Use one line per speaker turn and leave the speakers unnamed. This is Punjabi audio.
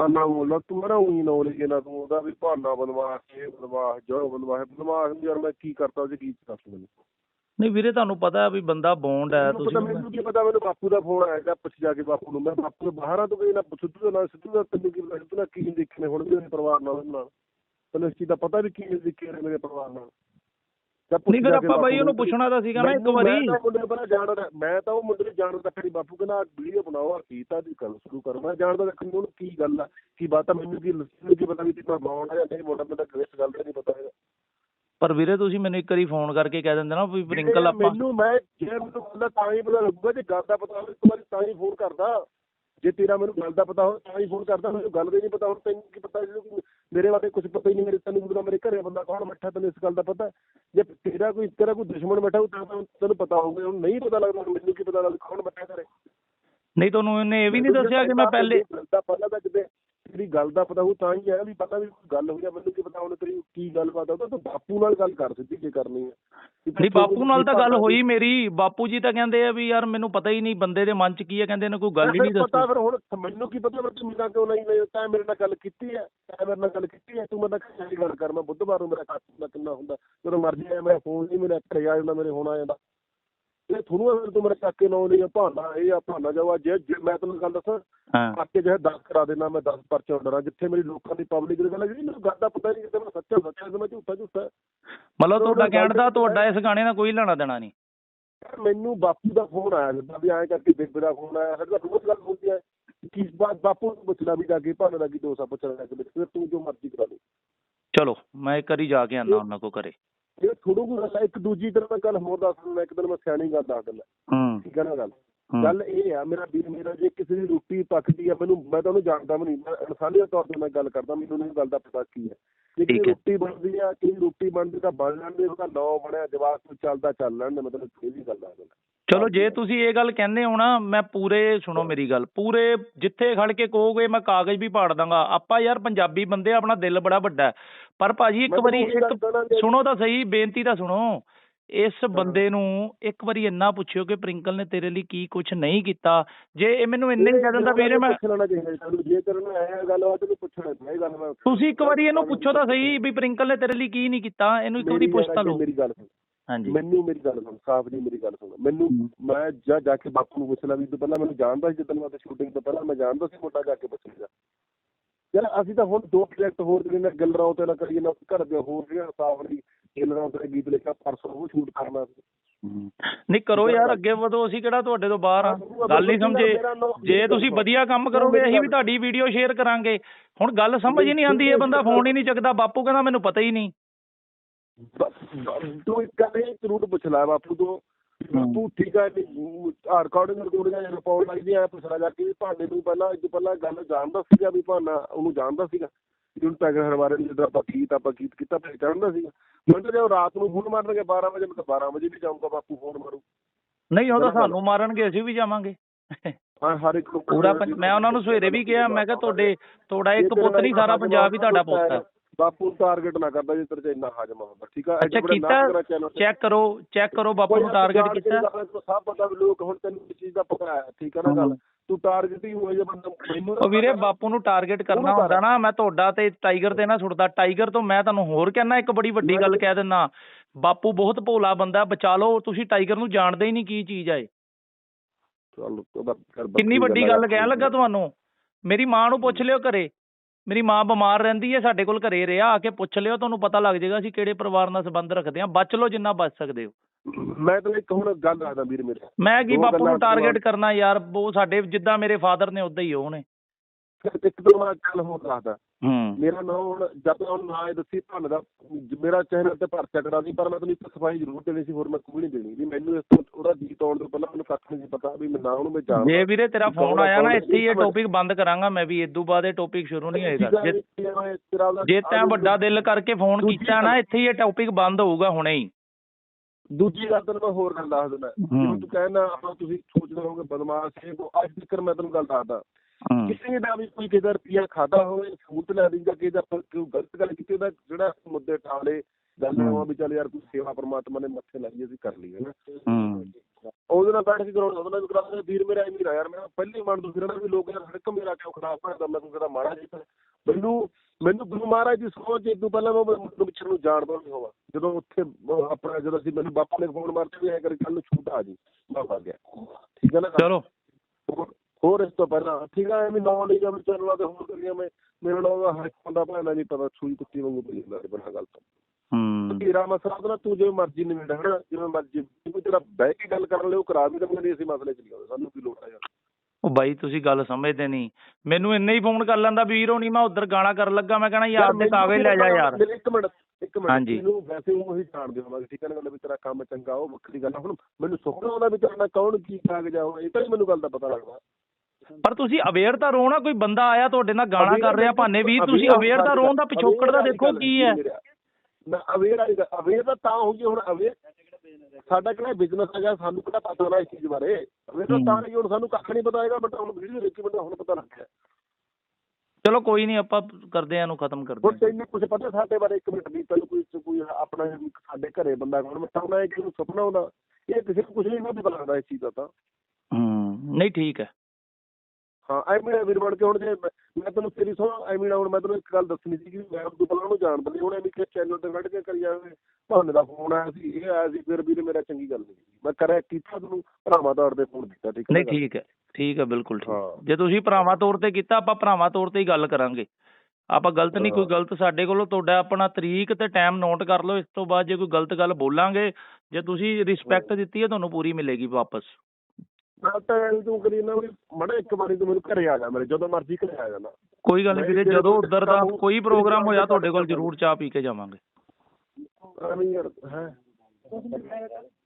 ਆਨਾ ਬੋਲਦਾ ਤੂੰ ਮੇਰਾ ਉਹੀ ਨੌਲੇਜ ਨਾ ਤੂੰ ਉਹਦਾ ਵੀ ਭਾਨਾ ਬਦਮਾਸ਼ ਇਹ ਬਦਮਾਸ਼ ਜੋ ਬਦਮਾਸ਼ ਬਦਮਾਸ਼ ਨੂੰ ਯਾਰ ਮੈਂ ਕੀ ਕਰਤਾ ਉਹ ਕੀ ਦੱਸ ਮੈਨੂੰ।
ਨਹੀਂ ਵੀਰੇ ਤੁਹਾਨੂੰ ਪਤਾ ਵੀ ਬੰਦਾ ਬੌਂਡ ਹੈ ਤੁਸੀਂ
ਮੈਨੂੰ ਕੀ ਪਤਾ ਮੈਨੂੰ ਬਾਪੂ ਦਾ ਫੋਨ ਆਇਆ ਜਾਂ ਪੁੱਛ ਜਾ ਕੇ ਬਾਪੂ ਨੂੰ। ਮੈਂ ਬਾਪੂ ਦੇ ਬਾਹਰਾਂ ਤੋਂ ਗਈ ਨਾ ਸਿੱਧੂ ਦਾ ਨਾ ਸਿੱਧੂ ਦਾ ਤੈਨੂੰ ਕੀ ਪਤਾ ਸਿੱਧੂ ਕੀ ਦੇਖਣੇ ਹੁਣ ਮੇਰੇ ਪਰਿਵਾਰ ਨਾਲ ਨਾਲ। ਤੈਨੂੰ ਇਸ ਚੀਜ਼ ਦਾ ਪਤਾ ਵੀ ਕੀ ਦੇਖੇ ਮੇਰੇ ਪਰਿਵਾਰ ਨਾਲ।
ਨਹੀਂ ਫਿਰ ਆਪਾਂ ਬਾਈ ਉਹਨੂੰ। ਪੁੱਛਣਾ ਤਾਂ ਸੀਗਾ ਨਾ ਇੱਕ ਵਾਰੀ।
ਮੈਂ ਤਾਂ ਮੁੰਡੇ ਨੂੰ ਪਹਿਲਾਂ ਜਾਣਦਾ ਮੈਂ ਤਾਂ ਉਹ ਮੁੰਡੇ ਨੂੰ ਜਾਣਦਾ ਤੱਕ ਨਹੀਂ ਬਾਪੂ ਕਹਿੰਦਾ ਵੀਡੀਓ ਬਣਾਓ ਆ ਕੀ ਤਾਂ ਦੀ ਗੱਲ ਸ਼ੁਰੂ ਕਰ। ਮੈਂ ਜਾਣਦਾ ਤੱਕ ਉਹਨੂੰ ਕੀ ਗੱਲ ਆ ਕੀ ਬਾਤ ਆ ਮੈਨੂੰ ਕੀ ਮੈਨੂੰ ਕੀ ਪਤਾ ਵੀ ਤੇਰਾ ਬਾਉਂਡ ਹੈ ਜਾਂ ਨਹੀਂ ਮੋਟਾ ਤਾਂ ਇਸ ਗੱਲ ਦਾ ਨਹੀਂ ਪਤਾ ਹੈਗਾ।
ਪਰ ਵੀਰੇ ਤੁਸੀਂ ਮੈਨੂੰ ਇੱਕ ਵਾਰੀ ਫੋਨ ਕਰਕੇ ਕਹਿ ਦਿੰਦੇ ਨਾ ਵੀ ਪ੍ਰਿੰਕਲ ਆਪਾਂ
ਮੈਨੂੰ ਮੈਂ ਜੇ ਮੈਨੂੰ ਗੱਲ ਤਾਂ ਹੀ ਪਤਾ ਲੱਗੂਗਾ ਜੇ ਗੱਲ ਦਾ ਪਤਾ ਹੋਵੇ ਇੱਕ ਵਾਰੀ ਤਾਂ ਹੀ ਫੋਨ ਕਰਦਾ। ਜੇ ਤੇਰਾ ਮੈਨੂੰ ਗੱਲ ਦਾ ਪਤਾ ਹੋਵੇ ਤਾਂ ਹੀ ਫੋਨ ਕਰਦਾ ਮੈਨੂੰ ਗੱਲ ਦਾ ਨਹੀਂ ਪਤਾ ਹੁਣ ਤੈਨੂੰ ਕੀ ਪਤਾ ਕਿ ਮੇਰੇ ਬਾਰੇ ਕੁਝ ਪਤਾ ਹੀ ਨਹੀਂ ਮੇਰੇ ਤੈਨੂੰ ਪਤਾ ਮੇਰੇ ਘਰੇ ਬੰਦਾ ਕੌਣ ਬੈਠਾ ਤੈਨੂੰ ਇਸ ਗੱਲ ਦਾ ਪਤਾ? ਜੇ ਤੇਰਾ ਕੋਈ ਤੇਰਾ ਕੋਈ ਦੁਸ਼ਮਣ ਬੈਠਾ ਹੋਊ ਤਾਂ ਤੈਨੂੰ ਪਤਾ ਹੋਊਗਾ ਹੁਣ ਨਹੀਂ ਪਤਾ ਲੱਗਦਾ ਮੈਨੂੰ ਕੀ ਪਤਾ ਲੱਗਦਾ ਕੌਣ ਬੈਠਾ ਘਰੇ?
ਨਹੀਂ ਤੁਹਾਨੂੰ ਇਹਨੇ ਇਹ ਵੀ ਨਹੀਂ ਦੱਸਿਆ ਕਿ ਮੈਂ ਪਹਿਲੇ
ਦਾ ਪਹਿਲਾਂ ਤਾਂ ਕਿਤੇ ਤੇਰੀ ਗੱਲ ਦਾ ਪਤਾ ਹੋਊ ਤਾਂ ਹੀ ਹੈ ਵੀ ਪਤਾ ਵੀ ਕੋਈ ਗੱਲ ਹੋਈ ਆ ਮੈਨੂੰ ਕੀ ਪਤਾ ਹੁਣ ਤੇਰੀ ਕੀ ਗੱਲ ਬਾਤ ਆ ਉਹ ਤਾਂ ਬਾਪੂ ਨਾਲ ਗੱਲ ਕਰ ਸਿੱਧੀ ਜੇ ਕਰਨੀ ਹੈ ਵੀ
ਨਹੀਂ ਬਾਪੂ ਨਾਲ ਤਾਂ ਗੱਲ ਹੋਈ ਮੇਰੀ। ਬਾਪੂ ਜੀ ਤਾਂ ਕਹਿੰਦੇ ਆ ਵੀ ਯਾਰ ਮੈਨੂੰ ਪਤਾ ਹੀ ਨਹੀਂ ਬੰਦੇ ਦੇ ਮਨ 'ਚ ਕੀ ਹੈ ਕਹਿੰਦੇ ਨੇ ਕੋਈ ਗੱਲ ਹੀ ਨਹੀਂ
ਫਿਰ ਪਤਾ
ਦੱਸੀ
ਫਿਰ ਹੁਣ ਮੈਨੂੰ ਕੀ ਪਤਾ ਤੂੰ ਮੇਰਾ ਕਿਉਂ ਨਹੀਂ ਲੈ ਤੈਂ ਮੇਰੇ ਨਾਲ ਗੱਲ ਕੀਤੀ ਹੈ ਤੈਂ ਮੇਰੇ ਨਾਲ ਗੱਲ ਕੀਤੀ ਹੈ ਤੂੰ ਮੇਰੇ ਨਾਲ ਗੱਲ ਕਰ ਮੈਂ ਬੁੱਧਵਾਰ ਨੂੰ ਮੇਰਾ ਕੱਟ ਦਾ ਕਿੰਨਾ ਹੁੰਦਾ ਜਦੋਂ ਮਰਜ਼ੀ ਆਇਆ ਮੈਂ ਫੋਨ ਨਹੀਂ ਮੇਰਾ ਘਰੇ ਆ ਜਾਂਦਾ ਮੇਰੇ ਹੁਣ ਆ ਜਾਂਦਾ। ਇਹ ਤੁਹਾਨੂੰ ਅਗਰ ਤੂੰ ਮੇਰੇ ਕਾਕੇ ਨਾਲ ਨਹੀਂ ਭਾਣਾ ਇਹ ਆ ਭਾਣਾ ਜਾਵਾ ਜੇ ਜੇ ਮੈਂ ਤੈਨੂੰ ਗੱਲ ਦੱਸਾਂ
ਹਾਂ।
ਕਾਕੇ ਜਿਹੇ 10 ਕਰਾ ਦੇਣਾ ਮੈਂ 10 ਪਰਚੇ ਡਰਾਂ ਜਿੱਥੇ ਮੇਰੀ ਲੋਕਾਂ ਦੀ ਪਬਲਿਕ ਦੀ ਗੱਲ ਹੈ ਜਿਹੜੀ ਮੈਨੂੰ ਗੱਲ ਦਾ ਪਤਾ ਨਹੀਂ ਕਿਤੇ ਮੈਂ ਸੱਚਾ ਸੱਚਾ ਤੇ ਮੈਂ ਝੂਠਾ ਝੂਠਾ।
ਮਤਲਬ ਤੁਹਾਡਾ ਕਹਿਣ ਦਾ ਤੁਹਾਡਾ ਇਸ ਗਾਣੇ ਨਾਲ ਕੋਈ ਲੈਣਾ ਦੇਣਾ ਨਹੀਂ।
ਮੈਨੂੰ ਬਾਪੂ ਦਾ ਫੋਨ ਆਇਆ ਜਿੱਦਾਂ ਵੀ ਐਂ ਕਰਕੇ ਬੇਬੇ ਦਾ ਫੋਨ ਆਇਆ ਸਾਡੇ ਰੋਜ਼ ਗੱਲ ਹੁੰਦੀ ਹੈ ਕਿਸ ਬਾਤ ਬਾਪੂ ਨੂੰ ਪੁੱਛਣਾ ਵੀ ਭਾਵੇਂ ਦਾ ਕੀ ਦੋਸਾ ਪੁੱਛਣਾ ਫਿਰ ਤੂੰ ਜੋ ਮਰਜ਼ੀ ਕਰਾ ਦੇ।
ਚਲੋ ਮੈਂ ਇੱਕ ਵਾਰੀ ਜਾ ਕੇ ਆਣਾ ਉਹਨਾਂ ਕੋ ਘਰੇ।
ਇਹ ਥੋੜੂ ਕੋਈ ਗੱਲ ਇੱਕ ਦੂਜੀ ਦਿਨ ਮੈਂ ਗੱਲ ਹੋਰ ਦੱਸ ਦਿੰਦਾ ਇੱਕ ਦਿਨ ਮੈਂ ਸਿਆਣੀ ਗੱਲ ਦੱਸ ਦਿੰਦਾ।
ਹੂੰ।
ਠੀਕ ਹੈ ਨਾ ਗੱਲ। ਗੱਲ ਇਹ ਆ ਮੇਰਾ ਵੀਰ ਮੇਰਾ ਜੇ ਕਿਸੇ ਦੀ ਰੋਟੀ ਪੱਕਦੀ ਆ ਮੈਨੂੰ ਮੈਂ ਤਾਂ ਉਹਨੂੰ ਜਾਣਦਾ ਵੀ ਨਹੀਂ। ਮੈਂ ਇਨਸਾਨੀਅਤ ਤੌਰ ਤੇ ਮੈਂ ਗੱਲ ਕਰਦਾ ਮੈਨੂੰ ਨਹੀਂ ਗੱਲ ਦਾ ਪਤਾ ਕੀ ਹੈ ਜੇ
ਹੈ।
ਰੋਟੀ ਬਣਦੀ ਆ ਕਿ ਰੋਟੀ ਬਣਦੀ ਤਾਂ ਬਣ ਲੈਣ ਦੇ ਉਹਦਾ ਨੌ ਬਣਿਆ ਜਵਾਬ ਕੋਈ ਚੱਲਦਾ ਚੱਲ ਲੈਣ ਦੇ ਮਤਲਬ ਇਹ ਵੀ ਗੱਲ ਆ। ਗੱਲ
ਚਲੋ ਜੇ ਤੁਸੀਂ ਇਹ ਗੱਲ ਕਹਿੰਦੇ ਹੋ ਨਾ ਮੈਂ ਪੂਰੇ ਸੁਣੋ ਮੇਰੀ ਗੱਲ ਪੂਰੇ ਜਿੱਥੇ ਖੜ ਕੇ ਕਹੋਗੇ ਮੈਂ ਕਾਗਜ਼ ਵੀ ਪਾੜ ਦਾਂਗਾ। ਆਪਾਂ ਯਾਰ ਪੰਜਾਬੀ ਬੰਦੇ ਆਪਣਾ ਦਿਲ ਬੜਾ ਵੱਡਾ। ਪਰ ਭਾਜੀ ਇੱਕ ਵਾਰੀ ਇੱਕ ਸੁਣੋ ਤਾਂ ਸਹੀ ਬੇਨਤੀ ਤਾਂ ਸੁਣੋ। ਇਸ ਬੰਦੇ ਨੂੰ ਇੱਕ ਵਾਰੀ ਇੰਨਾ ਪੁੱਛਿਓ ਕਿ ਪ੍ਰਿੰਕਲ ਨੇ ਤੇਰੇ ਲਈ ਕੀ ਕੁਝ ਨਹੀਂ ਕੀਤਾ। ਜੇ ਇਹ ਮੈਨੂੰ ਇੰਨੇ ਹੀ ਕਹਿ ਦਿੰਦਾ ਵੀਰੇ ਮੈਂ
ਪੁੱਛ ਲੈਣਾ ਚਾਹੀਦਾ ਸਾਨੂੰ। ਜੇ ਤੈਨੂੰ ਇਹ ਗੱਲ ਆ ਤੈਨੂੰ ਪੁੱਛਣਾ ਚਾਹੀਦਾ ਇਹ ਗੱਲ ਮੈਂ
ਤੁਸੀਂ ਇੱਕ ਵਾਰੀ ਇਹਨੂੰ ਪੁੱਛੋ ਤਾਂ ਸਹੀ ਵੀ ਪ੍ਰਿੰਕਲ ਨੇ ਤੇਰੇ ਲਈ ਕੀ ਨਹੀਂ ਕੀਤਾ ਇਹਨੂੰ ਇੱਕ ਵਾਰੀ ਪੁੱਛ ਤਾਂ ਲਓ।
ਮੇਰੀ ਗੱਲ ਸੁਣ।
ਹਾਂਜੀ
ਮੈਨੂੰ ਮੇਰੀ ਗੱਲ ਸੁਣ ਸਾਫ਼ ਜੀ ਮੇਰੀ ਗੱਲ ਸੁਣ। ਮੈਨੂੰ। ਮੈਂ ਜਾ ਜਾ ਕੇ ਬਾਪੂ ਨੂੰ ਪੁੱਛ ਲਾ ਵੀ ਤੂੰ ਪਹਿਲਾਂ ਮੈਨੂੰ ਜਾਣਦਾ ਸੀ ਜਦੋਂ ਮੈਂ ਤੇ ਸ਼ੂਟਿੰਗ ਤੋਂ ਪਹਿਲਾਂ ਮੈਂ ਜਾਣਦਾ ਸੀ ਮੋਟਾ ਜਾ ਕੇ ਪੁੱਛ ਲਿਆ ਯਾਰ ਅਸੀਂ ਤਾਂ ਹੁਣ ਦੋ ਪ੍ਰੋਜੈਕਟ ਹੋਰ ਜਿਹੜੇ ਨੇ ਗੱਲਰਾਂ ਤੇ ਨਾ ਕਰੀਏ ਨਾ ਘਰ ਦੇ ਹੋਰ ਜਿਹੜੇ ਸਾਫ਼ ਨਹੀਂ ਗੱਲਰਾਂ ਤੇ ਗੀਤ ਲਿਖਿਆ ਪਰਸੋਂ ਉਹ ਸ਼ੂਟ ਕਰਨਾ ਸੀ।
ਨਹੀਂ ਕਰੋ ਯਾਰ ਅੱਗੇ ਵਧੋ ਅਸੀਂ ਕਿਹੜਾ ਤੁਹਾਡੇ ਤੋਂ ਬਾਹਰ ਆ? ਗੱਲ ਨਹੀਂ ਸਮਝੇ। ਜੇ ਤੁਸੀਂ ਵਧੀਆ ਕੰਮ ਕਰੋਗੇ ਅਸੀਂ ਵੀ ਤੁਹਾਡੀ ਵੀਡੀਓ ਸ਼ੇਅਰ ਕਰਾਂਗੇ। ਹੁਣ ਗੱਲ ਸਮਝ ਹੀ ਨਹੀਂ ਆਉਂਦੀ ਇਹ ਬੰਦਾ ਫੋਨ ਹੀ ਨਹੀਂ ਚੱਕਦਾ। ਬਾਪੂ ਕਹਿੰਦਾ ਮੈਨੂੰ ਪਤਾ ਹੀ ਨਹੀਂ।
ਤੂੰ ਇੱਕ ਗੱਲ ਇਹ ਜ਼ਰੂਰ ਪੁੱਛ ਲੈ ਬਾਪੂ ਤੋਂ। ਤੂੰ ਠੀਕ ਹੈ ਆ ਰਿਕਾਰਡਿੰਗ ਰਿਕਾਰਡਿੰਗ ਜਾਂ ਰਿਪੋਰਟ ਲੱਗਦੀ ਆ ਪੁੱਛਣਾ ਜਾ ਕੇ ਭਾਂਡੇ ਨੂੰ ਪਹਿਲਾਂ ਤੋਂ ਪਹਿਲਾਂ ਗੱਲ ਜਾਣਦਾ ਸੀਗਾ ਵੀ ਭਾਨਾ ਉਹਨੂੰ ਜਾਣਦਾ ਸੀਗਾ ਜਿਹਨੂੰ ਟੈਗਰ ਹਰਵਾਰੇ ਨੇ ਜਦੋਂ ਆਪਾਂ ਗੀਤ ਆਪਾਂ ਗੀਤ ਕੀਤਾ ਪਹਿਚਾਣਦਾ ਸੀਗਾ ਮੈਨੂੰ ਤਾਂ ਜਦੋਂ ਰਾਤ ਨੂੰ ਫੋਨ ਮਾਰਨਗੇ 12 ਵਜੇ ਮੈਂ ਤਾਂ 12 ਵਜੇ ਵੀ ਜਾਊਂਗਾ ਬਾਪੂ ਫੋਨ ਮਾਰੂ
ਨਹੀਂ ਉਹ ਤਾਂ। ਸਾਨੂੰ ਮਾਰਨਗੇ ਅਸੀਂ ਵੀ ਜਾਵਾਂਗੇ
ਹਾਂ ਹਰ ਇੱਕ ਨੂੰ
ਪੂਰਾ ਮੈਂ ਉਹਨਾਂ ਨੂੰ ਸਵੇਰੇ ਵੀ ਕਿਹਾ ਮੈਂ ਕਿਹਾ ਤੁਹਾਡੇ ਤੁਹਾਡਾ ਇੱਕ ਪੁੱਤ ਨਹੀਂ ਸਾਰਾ ਪੰਜਾਬ ਹੀ ਤੁਹਾਡਾ ਪੁੱਤ ਹੈ
ਬਾਪੂ ਟਾਰਗੇਟ ਨਾ ਕਰਦਾ ਜੇ ਤੇਰੇ ਚ ਇੰਨਾ ਹਜਮ ਹੁੰਦਾ ਠੀਕ ਆ?
ਅੱਛਾ ਕੀਤਾ ਚੈੱਕ ਕਰੋ ਚੈੱਕ ਕਰੋ ਬਾਪੂ ਨੂੰ ਟਾਰਗੇਟ ਕੀਤਾ।
ਸਭ ਪਤਾ ਵੀ ਲੋਕ ਹੁਣ ਤੈਨੂੰ ਇਸ ਚੀਜ਼ ਦਾ ਪਤਾ ਹੈ ਠੀਕ ਹੈ ਨਾ ਗੱਲ। ਤੂੰ ਟਾਰਗੇਟ ਹੀ ਹੋਏ ਜੇ ਬੰਦਾ ਮੈਨੂੰ
ਉਹ ਵੀਰੇ ਬਾਪੂ ਨੂੰ ਟਾਰਗੇਟ ਕਰਨਾ ਹੁੰਦਾ ਨਾ ਮੈਂ ਤੁਹਾਡਾ ਤੇ ਟਾਈਗਰ ਤੇ ਨਾ ਛੁੱਟਦਾ ਟਾਈਗਰ ਤੋਂ ਮੈਂ ਤੁਹਾਨੂੰ ਹੋਰ ਕਹਿਣਾ ਇੱਕ ਬੜੀ ਵੱਡੀ ਗੱਲ ਕਹਿ ਦਿੰਦਾ। ਬਾਪੂ ਬਹੁਤ ਭੋਲਾ ਬੰਦਾ ਬਚਾ ਲਓ ਤੁਸੀਂ ਟਾਈਗਰ ਨੂੰ ਜਾਣਦੇ ਹੀ ਨਹੀਂ ਕੀ ਚੀਜ਼ ਆ ਇਹ। ਕਿੰਨੀ ਵੱਡੀ ਗੱਲ ਕਹਿਣ ਲੱਗਾ ਤੁਹਾਨੂੰ? ਮੇਰੀ ਮਾਂ ਨੂੰ ਪੁੱਛ ਲਿਓ ਘਰੇ। ਮੇਰੀ ਮਾਂ ਬਿਮਾਰ ਰਹਿੰਦੀ ਹੈ ਸਾਡੇ ਕੋਲ ਘਰੇ ਰਿਹਾ ਆ ਕੇ ਪੁੱਛ ਲਿਓ ਤੁਹਾਨੂੰ ਪਤਾ ਲੱਗ ਜਾਏਗਾ ਅਸੀਂ ਕਿਹੜੇ ਪਰਿਵਾਰ ਨਾਲ ਸੰਬੰਧ ਰੱਖਦੇ ਹਾਂ ਬਚ ਲਓ ਜਿੰਨਾ ਬਚ ਸਕਦੇ ਹੋ।
ਮੈਂ ਤੈਨੂੰ ਇੱਕ ਹੁਣ ਗੱਲ ਦੱਸਦਾ ਵੀਰ ਮੇਰੇ
ਮੈਂ ਕੀ ਬਾਪੂ ਨੂੰ ਟਾਰਗੇਟ ਕਰਨਾ ਯਾਰ ਉਹ ਸਾਡੇ ਜਿੱਦਾਂ ਮੇਰੇ ਫਾਦਰ ਨੇ ਉਦਾਂ ਹੀ ਉਹ ਨੇ
ਇੱਕ ਤੋਂ ਮੈਂ ਗੱਲ ਹੋਰ ਦੱਸਦਾ। ਮੇਰਾ ਨਾਮ ਹੁਣ ਜਦ ਮੈਂ ਉਹਨੂੰ ਨਾਂ ਇਹ ਦੱਸੀ ਧੰਨ ਦਾ ਮੇਰਾ ਚਿਹਰਾ ਤੇ ਪਰਚਾ ਕਰਾ ਦੀ ਪਰ ਮੈਂ ਤੈਨੂੰ ਇੱਕ ਸਫ਼ਾਈ ਜ਼ਰੂਰ ਦੇਣੀ ਸੀ ਹੋਰ ਮੈਂ ਕੋਈ ਨਹੀਂ ਦੇਣੀ ਵੀ ਮੈਨੂੰ ਇਸ ਤੋਂ ਉਹਦਾ ਗੀਤ ਆਉਣ ਤੋਂ ਪਹਿਲਾਂ ਮੈਨੂੰ ਕੱਖ ਨਹੀਂ ਸੀ ਪਤਾ ਵੀ ਮੈਂ ਨਾ ਉਹਨੂੰ ਮੈਂ ਜਾਣਦਾ।
ਜੇ ਵੀਰੇ ਤੇਰਾ ਫੋਨ ਆਇਆ ਨਾ ਇੱਥੇ ਹੀ ਇਹ। ਟੌਪਿਕ ਬੰਦ ਕਰਾਂਗਾ ਮੈਂ ਵੀ ਇਦੋਂ ਬਾਅਦ ਇਹ ਟੌਪਿਕ ਸ਼ੁਰੂ ਨਹੀਂ ਹੋਏਗਾ। ਜੇ ਤੈਂ ਵੱਡਾ ਦਿਲ ਕਰਕੇ ਫੋਨ ਕੀਤਾ ਨਾ ਇੱਥੇ ਹੀ ਇਹ ਟੌਪਿਕ ਬੰਦ ਹੋਊਗਾ ਹੁਣੇ ਹੀ।
ਦੂਜੀ ਗੱਲ ਤੈਨੂੰ ਮੈਂ ਹੋਰ ਗੱਲ ਦੱਸ ਦਿੰਦਾ। ਜਿਵੇਂ ਤੂੰ ਕਹਿਣਾ ਆਪਾਂ ਤੁਸੀਂ ਸੋਚਦੇ ਹੋਗੇ ਬਦਮਾਸ਼ ਇਹ ਉਹ ਅੱਜ ਤੱਕ ਮੈਂ ਤੈਨੂੰ ਗੱਲ ਦੱਸਦਾ। ਕਿਸੇ ਦਾ ਵੀ ਕੋਈ ਕਿਸੇ ਦਾ ਰੁਪਈਆ ਖਾਦਾ ਹੋਵੇ ਸਬੂਤ ਲੈ ਦੀ ਜਾਂ ਕਿਸੇ ਦਾ ਆਪਾਂ ਕੋਈ ਗਲਤ ਗੱਲ ਕੀਤੀ ਉਹਦਾ ਜਿਹੜਾ ਮੁੱਦੇ ਟਾਲੇ ਗੱਲ
ਹੂੰ।
ਉਹ ਵੀ ਚੱਲ ਯਾਰ ਕੋਈ ਸੇਵਾ ਪ੍ਰਮਾਤਮਾ ਨੇ ਮੱਥੇ ਲਾਈ ਅਸੀਂ ਕਰ ਲਈ ਹੈ ਨਾ।
ਹੂੰ।
ਉਹਦੇ ਨਾਲ ਬੈਠ ਕੇ ਕਰਾਉਣਾ ਉਹਦੇ ਨਾਲ ਵੀ ਕਰਾ ਵੀਰ ਮੇਰਾ ਐਵੇਂ ਨਾ ਯਾਰ ਮੈਂ ਪਹਿਲੇ ਮਨ ਤੋਂ ਫਿਰਨਾ ਵੀ ਲੋਕ ਯਾਰ ਹੜਕ ਮੇਰਾ ਕਿਉਂ ਖਰਾਬ ਕਰਦਾ ਮੈਂ ਕੋਈ ਕਦਾ ਮਾੜਾ ਕੀਤਾ। ਮੈਨੂੰ ਮੈਨੂੰ ਗੁਰੂ ਮਹਾਰਾਜ ਦੀ ਸੋਚ ਇਦੋਂ ਪਹਿਲਾਂ ਮੈਂ ਮੈਨੂੰ ਪਿੱਛੇ ਨੂੰ ਜਾਣਦਾ ਨਹੀਂ ਹੋਵਾ। ਜਦੋਂ ਉੱਥੇ ਆਪਣਾ ਜਦੋਂ ਅਸੀਂ ਮੈਨੂੰ ਬਾਪੂ ਨੇ ਫੋਨ ਮਾਰਤੇ ਵੀ ਐ ਕਰ ਕੱਲ ਨੂੰ ਛੂਟ ਆ ਜੀ ਮੈਂ ਫਸ ਗਿਆ। ਠੀਕ ਹੈ ਨਾ?
ਚਲੋ।
ਹੋਰ- ਇਸ ਤੋਂ ਪਹਿਲਾਂ ਠੀਕ ਹੈ ਐਵੇਂ ਨੌ ਲਈ ਜਾਂ ਚੈਨਲਾਂ ਤੇ ਹੋਰ ਕਰੀਆਂ ਮੈਂ ਮੇਰੇ ਨਾਲ ਹਰ ਇੱਕ ਬੰਦਾ ਭਾਣਾ ਨਹੀਂ ਪਤਾ ਸੂਈ ਕੁੱਤੀ ਵਾਂਗੂ ਪਈ ਜਾਂਦਾ ਬਣਾ ਗੱਲ ਤੋਂ।
ਹੂੰ।
ਤੇਰਾ ਮਸਲਾ ਤਾਂ ਤੂੰ ਜਿਵੇਂ ਮਰਜ਼ੀ ਨਿਬੇੜ ਹਨਾ ਜਿਵੇਂ ਮਰਜ਼ੀ ਤੂੰ ਤੇਰਾ ਬਹਿ ਕੇ ਗੱਲ ਕਰਨ ਲਈ ਉਹ ਕਰਾ ਵੀ ਤਾਂ ਨਹੀਂ ਅਸੀਂ ਮਸਲੇ ਚ ਨਹੀਂ ਆਉਂਦੇ ਸਾਨੂੰ ਕੀ ਲੋੜ ਆ ਯਾਰ।
ਉਹ ਬਾਈ ਤੁਸੀਂ ਗੱਲ ਸਮਝਦੇ ਨਹੀਂ। ਮੈਨੂੰ ਇੰਨੇ ਹੀ ਫੋਨ ਕਰ ਲੈਂਦਾ ਵੀਰ ਹੋਣੀ ਮੈਂ ਉਧਰ ਗਾਣਾ ਕਰਨ ਲੱਗਾ। ਮੈਂ ਕਹਣਾ ਯਾਰ ਦੇ ਕਾਗਜ਼ ਲੈ ਜਾ ਯਾਰ।
ਇੱਕ ਮਿੰਟ ਇੱਕ ਮਿੰਟ।
ਹਾਂਜੀ।
ਮੈਨੂੰ ਵੈਸੇ ਉਹ ਹੀ ਜਾਣਦੇ ਹੋਵਾਂਗੇ ਠੀਕ ਹੈ ਨਾ ਗੱਲ ਵੀ ਤੇਰਾ ਕੰਮ ਚੰਗਾ ਉਹ ਵੱਖਰੀ ਗੱਲ ਆ। ਹੁਣ ਮੈਨੂੰ ਸੁਪਨਾ ਆਉਂਦਾ ਵੀ ਤੇਰਾ ਕੌਣ ਕੀ ਕਾਗਜ਼ ਆ ਇਹ ਤਾਂ ਨੀ ਮੈਨੂੰ ਗੱਲ ਦਾ ਪਤਾ ਲੱਗਦਾ।
ਪਰ ਤੁਸੀਂ ਅਵੇਅਰ ਤਾਂ ਨਾ ਕੋਈ ਬੰਦਾ ਆਇਆ ਤੁਹਾਡੇ ਨਾਲ ਗਾਣਾ ਕਰ ਰਿਹਾ ਭਾਨੇ ਵੀਰ ਤੁਸੀਂ ਅਵੇਅਰ ਤਾਂ ਰਹੋ ਦਾ ਪਿਛੋਕੜ ਦਾ ਦੇਖੋ ਕੀ ਹੈ।
ਮੇਰਾ। ਮੈਂ ਅਵੇਅਰ ਵਾਲੀ ਗੱਲ ਅਵੇਅਰ ਤਾਂ ਤਾਂ ਹੋ ਗਈ ਹੁਣ ਅਵੇਅਰ ਸਾਡਾ ਕਿਹੜਾ ਬਿਜ਼ਨਸ ਹੈਗਾ ਸਾਨੂੰ ਕਿਹੜਾ ਪਤਾ ਨਾ ਇਸ ਚੀਜ਼ ਬਾਰੇ? ਅਵੇਅਰ ਤਾਂ ਤਾਂ ਨਹੀਂ ਹੁਣ ਸਾਨੂੰ ਕੱਖ ਨਹੀਂ ਪਤਾ ਹੈਗਾ ਬਟ ਹੁਣ ਵੀਡੀਓ ਦੇਖੀ ਬੰਦਾ ਹੁਣ ਪਤਾ ਲੱਗ ਗਿਆ।
ਚਲੋ ਕੋਈ ਨਹੀਂ ਆਪਾਂ ਕਰਦੇ ਆ ਇਹਨੂੰ ਖਤਮ ਕਰਦੇ ਹਾਂ।
ਤੈਨੂੰ ਕੁਝ ਪਤਾ ਸਾਡੇ ਬਾਰੇ ਇੱਕ ਮਿੰਟ ਵੀ ਤੈਨੂੰ ਕੋਈ ਕੋਈ ਆਪਣਾ ਸਾਡੇ ਘਰੇ ਬੰਦਾ ਕੋਣ ਮੈਂ ਤਾਂ ਕਿ ਸੁਪਨਾ ਆਉਂਦਾ ਇਹ ਕਿਸੇ ਨੂੰ ਕੁਝ ਨਹੀਂ ਪਤਾ ਲੱਗਦਾ ਇਸ ਚੀਜ਼ ਦਾ ਤਾਂ।
ਹੂੰ ਨਹੀਂ ਠੀਕ ਹੈ।
ਹਾਂ ਐ ਮੀਨ ਵੀਰ ਬਣ ਕੇ ਹੁਣ ਜੇ ਮੈਂ ਤੈਨੂੰ ਤੇਰੀ ਸੁਣ ਐ ਮੀਨ ਹੁਣ ਮੈਂ ਤੈਨੂੰ ਇੱਕ ਗੱਲ ਦੱਸਣੀ ਸੀ ਕਿ ਮੈਂ ਉਦੋਂ ਪਹਿਲਾਂ ਉਹਨੂੰ ਜਾਣਦਾ ਨਹੀਂ ਹੁਣ ਐਵੇਂ ਕਿ ਚੈਨਲ ਤੇ ਕੱਢ ਕੇ ਕਰੀ ਜਾਵੇ ਭਾਨੇ ਦਾ ਫੋਨ ਆਇਆ ਸੀ ਇਹ ਆਇਆ ਸੀ ਫਿਰ ਵੀਰ ਮੇਰਾ ਚੰਗੀ ਗੱਲ ਨਹੀਂ ਮੈਂ ਕਰਿਆ ਕੀਤਾ ਤੈਨੂੰ ਭਰਾਵਾਂ ਤੌਰ ਤੇ ਫੋਨ ਕੀਤਾ ਠੀਕ ਹੈ
ਨਹੀਂ
ਨਾ?
ਠੀਕ ਹੈ ਠੀਕ ਹੈ ਬਿਲਕੁਲ ਠੀਕ। ਜੇ ਤੁਸੀਂ ਭਰਾਵਾਂ ਤੌਰ ਤੇ ਕੀਤਾ ਆਪਾਂ ਭਰਾਵਾਂ ਤੌਰ ਤੇ ਹੀ ਗੱਲ ਕਰਾਂਗੇ ਆਪਾਂ ਗਲਤ ਨਹੀਂ ਕੋਈ। ਗਲਤ ਸਾਡੇ ਕੋਲੋਂ ਤੁਹਾਡਾ ਆਪਣਾ ਤਰੀਕ ਤੇ ਟਾਈਮ ਨੋਟ ਕਰ ਲਓ ਇਸ ਤੋਂ ਬਾਅਦ ਜੇ ਕੋਈ ਗਲਤ ਗੱਲ ਬੋਲਾਂਗੇ ਜੇ ਤੁਸੀਂ ਰਿਸਪੈਕਟ ਦਿੱਤੀ ਹੈ ਤੁਹਾਨੂੰ ਪੂਰੀ ਮਿਲੇਗੀ ਵਾਪਸ
ਮੈਂ ਤਾਂ ਐਂ ਤੂੰ ਕਰੀ ਨਾ ਵੀ ਮੜਾ ਇੱਕ ਵਾਰੀ ਤੂੰ ਮੈਨੂੰ ਘਰੇ ਆ ਜਾ ਮੇਰੇ ਜਦੋਂ ਮਰਜ਼ੀ ਘਰੇ ਆ ਜਾਣਾ
ਕੋਈ ਗੱਲ ਨਹੀਂ ਵੀਰੇ ਜਦੋਂ ਉਧਰ ਦਾ ਕੋਈ ਪ੍ਰੋਗਰਾਮ ਹੋਇਆ ਤੁਹਾਡੇ ਕੋਲ। ਜ਼ਰੂਰ ਚਾਹ ਪੀ ਕੇ ਜਾਵਾਂਗੇ
ਐਵੇਂ ਯਾਰ ਹੈ